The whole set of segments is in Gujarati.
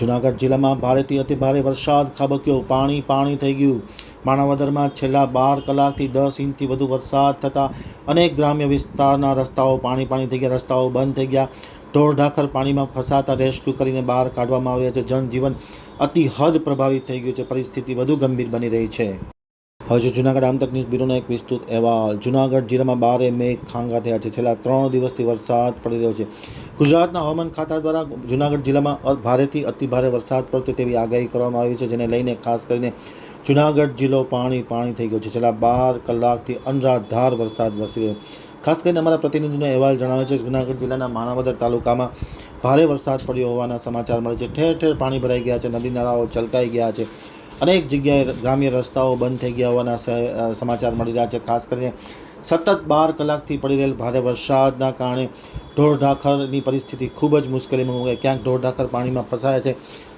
જૂનાગઢ જિલ્લામાં ભારેથી અતિભારે વરસાદ, ખાબક્યો પાણી પાણી થઈ ગયું. માણાવદરમાં છેલ્લા બાર કલાકથી દસ ઇંચથી વધુ વરસાદ થતાં અનેક ગ્રામ્ય વિસ્તારના રસ્તાઓ પાણી પાણી થઈ ગયા, રસ્તાઓ બંધ થઈ ગયા. ઢોરઢાખર પાણીમાં ફસાતા રેસ્ક્યુ કરીને બહાર કાઢવામાં આવ્યા છે. જનજીવન અતિ હદ પ્રભાવિત થઈ ગયું છે. પરિસ્થિતિ વધુ ગંભીર બની રહી છે. હવે જો જૂનાગઢ આમતક ન્યૂઝ બ્યુરોનો એક વિસ્તૃત અહેવાલ. જૂનાગઢ જિલ્લામાં બારે મેઘ ખાંગા થયા છે. છેલ્લા ત્રણ દિવસથી વરસાદ પડી રહ્યો છે. ગુજરાતના હવામાન ખાતા દ્વારા જૂનાગઢ જિલ્લામાં ભારેથી અતિભારે વરસાદ પડશે તેવી આગાહી કરવામાં આવી છે, જેને લઈને ખાસ કરીને જૂનાગઢ જિલ્લો પાણી પાણી થઈ ગયો છે. છેલ્લા બાર કલાકથી અનરાધાર વરસાદ વરસી રહ્યો ખાસ કરીને અમારા પ્રતિનિધિનો અહેવાલ જણાવે છે, જૂનાગઢ જિલ્લાના માણાવદર તાલુકામાં ભારે વરસાદ પડ્યો હોવાના સમાચાર મળે છે. ઠેર ઠેર પાણી ભરાઈ ગયા છે, નદી નાળાઓ છલકાઈ ગયા છે. અનેક જગ્યાએ ગ્રામ્ય રસ્તાઓ બંધ થઈ ગયા હોવાના સમાચાર મળી રહ્યા છે. ખાસ કરીને સતત બાર કલાકથી પડી રહેલ ભારે વરસાદના કારણે ઢોરઢાખરની પરિસ્થિતિ ખૂબ જ મુશ્કેલીમાં મુકાઈ. ક્યાંક ઢોરઢાખર પાણીમાં ફસાયા છે,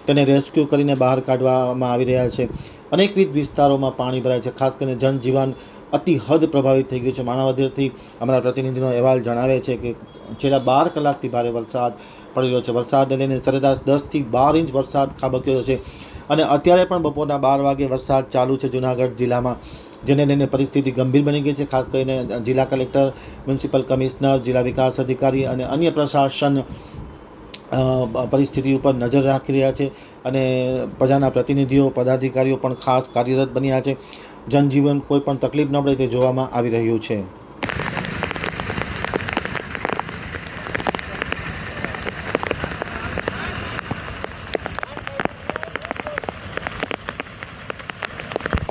તેને રેસ્ક્યુ કરીને બહાર કાઢવામાં આવી રહ્યા છે. અનેકવિધ વિસ્તારોમાં પાણી ભરાય છે. ખાસ કરીને જનજીવન અતિ હદ પ્રભાવિત થઈ ગયું છે. માણાવદરથી અમારા પ્રતિનિધિનો અહેવાલ જણાવે છે કે છેલ્લા બાર કલાકથી ભારે વરસાદ પડી રહ્યો છે. વરસાદને લઈને સરેરાશ દસથી બાર ઇંચ વરસાદ ખાબક્યો છે. અને અત્યારે પણ બપોરના બાર વાગે વરસાદ ચાલુ છે જૂનાગઢ જિલ્લામાં, જેને લઈને પરિસ્થિતિ ગંભીર બની ગઈ છે, ખાસ કરીને જિલ્લા કલેક્ટર, મ્યુનિસિપલ કમિશનર, જિલ્લા વિકાસ અધિકારી અને અન્ય પ્રશાસન પરિસ્થિતિ ઉપર નજર રાખી રહ્યા છે અને પ્રજાના પ્રતિનિધિઓ, પદાધિકારીઓ પણ ખાસ કાર્યરત બન્યા છે. જનજીવન કોઈ પણ તકલીફ ન પડે તે જોવામાં આવી રહ્યું છે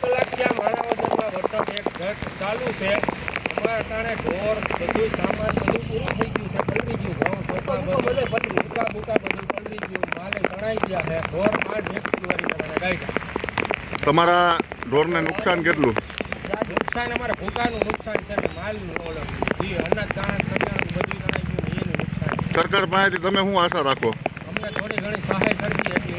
કલાક ત્યાં માણાવદરમાં વરસાદ એક ઘટ ચાલુ છે. અમારા કારણે ઢોર બધું સામાન બધું પૂરું થઈ ગયું છે. પલળી ગયું ઘઉં ચોખા બધું. બુકા બુકા બધું પલળી ગયું. માલે તણાઈ ગયા છે. ઢોર કરીને તમારા ઢોરને નુકસાન કેટલું? નુકસાન અમારે ભૂકાનું નુકસાન છે ને માલનું ઓલો. જે અનાજ દાણા કરિયાણું બધું તણાઈ ગયું એનું નુકસાન સરકાર પાસેથી તમે શું આશા રાખો? અમને થોડી ઘણી સહાય કરવી હતી.